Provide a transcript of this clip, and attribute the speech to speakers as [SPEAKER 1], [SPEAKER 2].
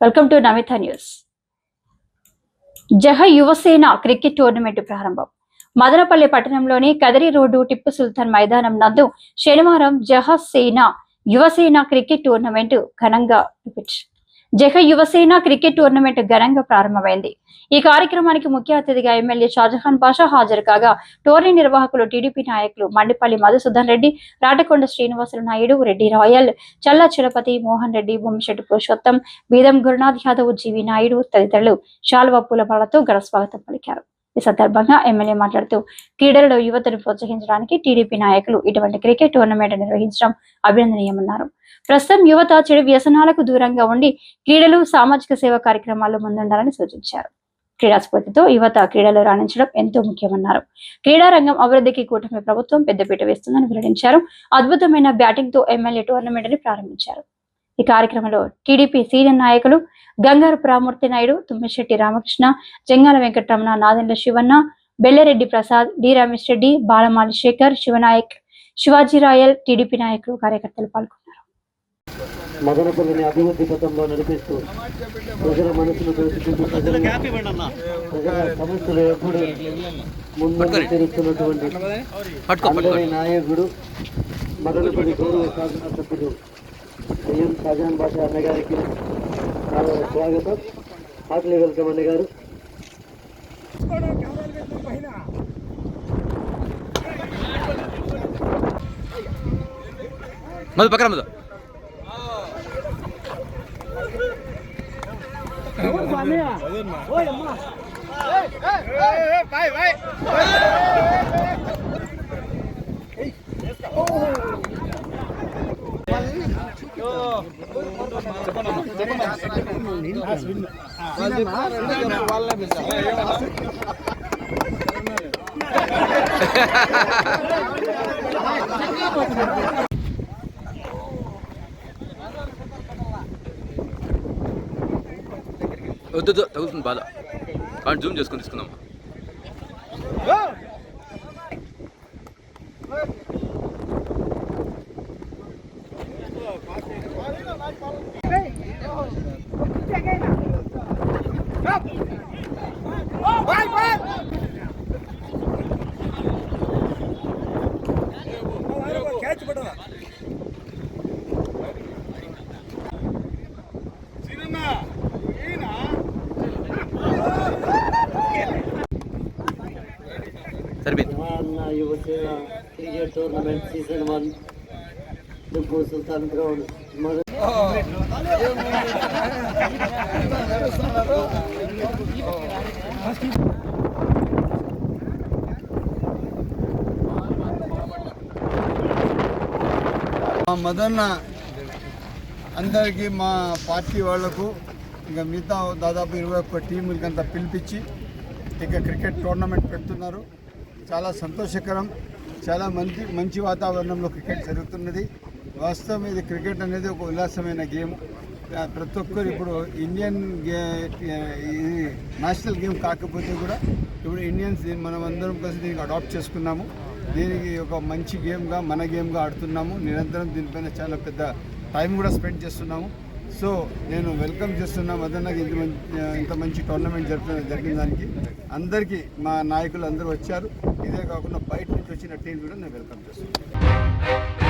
[SPEAKER 1] Welcome to Namitha news జహ Yuvasena cricket tournament ప్రారంభం. మదనపల్లి పట్టణంలోని కదరి రోడ్డు టిప్పు సుల్తాన్ మైదానం నందు శనివారం జహ సేన యువసేన క్రికెట్ టోర్నమెంట్ ఘనంగా జహ యువసేన క్రికెట్ టోర్నమెంట్ ఘనంగా ప్రారంభమైంది. ఈ కార్యక్రమానికి ముఖ్య అతిథిగా ఎమ్మెల్యే షాజహాన్ పాషా హాజరు కాగా టోర్నీ నిర్వాహకులు టీడీపీ నాయకులు మండిపల్లి మధుసూదన్ రెడ్డి రాటకొండ శ్రీనివాసులు నాయుడు రెడ్డి రాయల్ చల్లా చలపతి మోహన్ రెడ్డి బొమ్మిశెట్టి పురుషోత్తం బీదం గురునాథ్ యాదవ్ జీవి నాయుడు తదితరులు. శాల్వ పూలమాలతో ఘన స్వాగతం పలికారు. ఈ సందర్భంగా ఎమ్మెల్యే మాట్లాడుతూ క్రీడలలో యువతను ప్రోత్సహించడానికి టీడీపీ నాయకులు ఇటువంటి క్రికెట్ టోర్నమెంట్ నిర్వహించడం అభినందనీయమన్నారు. ప్రస్తుతం యువత చెడు వ్యసనాలకు దూరంగా ఉండి క్రీడలు సామాజిక సేవ కార్యక్రమాల్లో ముందుండాలని సూచించారు. క్రీడా స్ఫూర్తితో యువత క్రీడలో రాణించడం ఎంతో ముఖ్యమన్నారు. క్రీడా రంగం అభివృద్ధికి కూటమి ప్రభుత్వం పెద్దపీట వేస్తుందని వెల్లడించారు. అద్భుతమైన బ్యాటింగ్తో ఎమ్మెల్యే టోర్నమెంట్ని ప్రారంభించారు. ఈ కార్యక్రమంలో టీడీపీ సీనియర్ నాయకులు Gangaru Pramurthy Naidu Tummisetti Ramakrishna Jangala Venkataramana Nadendla Sivanna Bellareddy Prasad D Ramesh Reddy Balamali Sekhar Sivanayak Shivaji royal TDP నాయకులు కార్యకర్తలు పాల్గొన్నారు.
[SPEAKER 2] మదనపల్లిని అభివృద్ధి పథంలో నడిపిస్తూ ప్రజల మనసును దోచుకుంటూ ప్రజల ప్రజల సమస్యలు ఎప్పుడు ముందు అందరి నాయకుడు మదనపల్లి గౌరవ సభ్యుడు సయ్యం షాజాన్ బాషా అన్నగారికి చాలా స్వాగతం హార్ట్లీ వెల్కమ్ అన్నగారు
[SPEAKER 3] మధు పక్కన మధు వద్దు వద్దు, తగులుతుంది బాధ. కానీ జూమ్ చేసుకొని తీసుకుందాం. సరిపోయింది
[SPEAKER 2] జవాన్న Yuvasena cricket tournament season one Tippu Sultan ground మద
[SPEAKER 4] మదన్న అందరికీ మా పార్టీ వాళ్ళకు ఇంకా మిగతా దాదాపు ఇరవై ఒక్క టీములకి అంతా పిలిపించి ఇక క్రికెట్ టోర్నమెంట్ పెడుతున్నారు. చాలా సంతోషకరం. చాలా మంచి మంచి వాతావరణంలో క్రికెట్ జరుగుతున్నది. వాస్తవం ఇది క్రికెట్ అనేది ఒక ఉల్లాసమైన గేమ్. ప్రతి ఒక్కరు ఇప్పుడు ఇండియన్ గే ఇది నేషనల్ గేమ్ కాకపోతే కూడా ఇప్పుడు ఇండియన్స్ మనం అందరం కలిసి దీనికి అడాప్ట్ చేసుకున్నాము. దీనికి ఒక మంచి గేమ్గా మన గేమ్గా ఆడుతున్నాము. నిరంతరం దీనిపైన చాలా పెద్ద టైం కూడా స్పెండ్ చేస్తున్నాము. సో నేను వెల్కమ్ చేస్తున్నా మదన్నకి ఇంత మంచి ఇంత మంచి టోర్నమెంట్ జరుపుతున్న జరిగిన దానికి. అందరికీ మా నాయకులు అందరూ వచ్చారు. ఇదే కాకుండా బయట నుంచి వచ్చిన టీం కూడా నేను వెల్కమ్ చేస్తున్నాను.